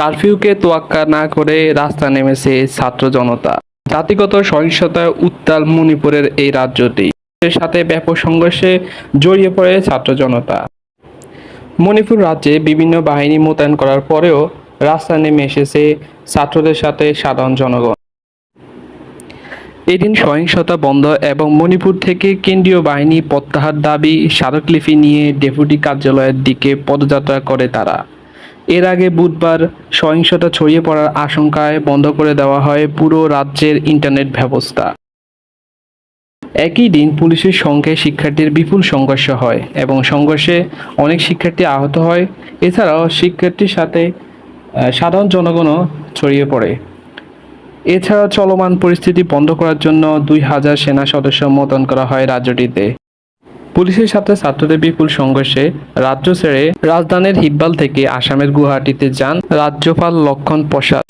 কারফিউকে তোয়াক্কা না করে রাস্তা নেমেছে ছাত্র জনতা। জাতিগত সহিংসতায় উত্তাল মণিপুরের এই রাজ্যটি। এর সাথে ব্যাপক সংঘর্ষে জড়িয়ে পড়ে ছাত্র জনতা। মণিপুর রাজ্যে বিভিন্ন বাহিনী মোতায়েন করার পরেও রাস্তা নেমে এসেছে ছাত্রদের সাথে সাধারণ জনগণ। এদিন সহিংসতা বন্ধ এবং মণিপুর থেকে কেন্দ্রীয় বাহিনী প্রত্যাহার দাবি স্মারকলিপি নিয়ে ডেপুটি কার্যালয়ের দিকে পদযাত্রা করে তারা। এর আগে বুধবার সহিংসতা ছড়িয়ে পড়ার আশঙ্কায় বন্ধ করে দেওয়া হয় পুরো রাজ্যের ইন্টারনেট ব্যবস্থা। একই দিন পুলিশের সঙ্গে শিক্ষার্থীর বিপুল সংঘর্ষ হয় এবং সংঘর্ষে অনেক শিক্ষার্থী আহত হয়। এছাড়াও শিক্ষার্থীর সাথে সাধারণ জনগণও ছড়িয়ে পড়ে। এছাড়া চলমান পরিস্থিতি বন্ধ করার জন্য দুই হাজার সেনা সদস্য মোতায়েন করা হয় রাজ্যটিতে। পুলিশের সাথে ছাত্রদের বিপুল সংঘর্ষে রাজ্য ছেড়ে রাজধানীর হিব্বাল থেকে আসামের গুয়াহাটিতে যান রাজ্যপাল লক্ষণ প্রসাদ।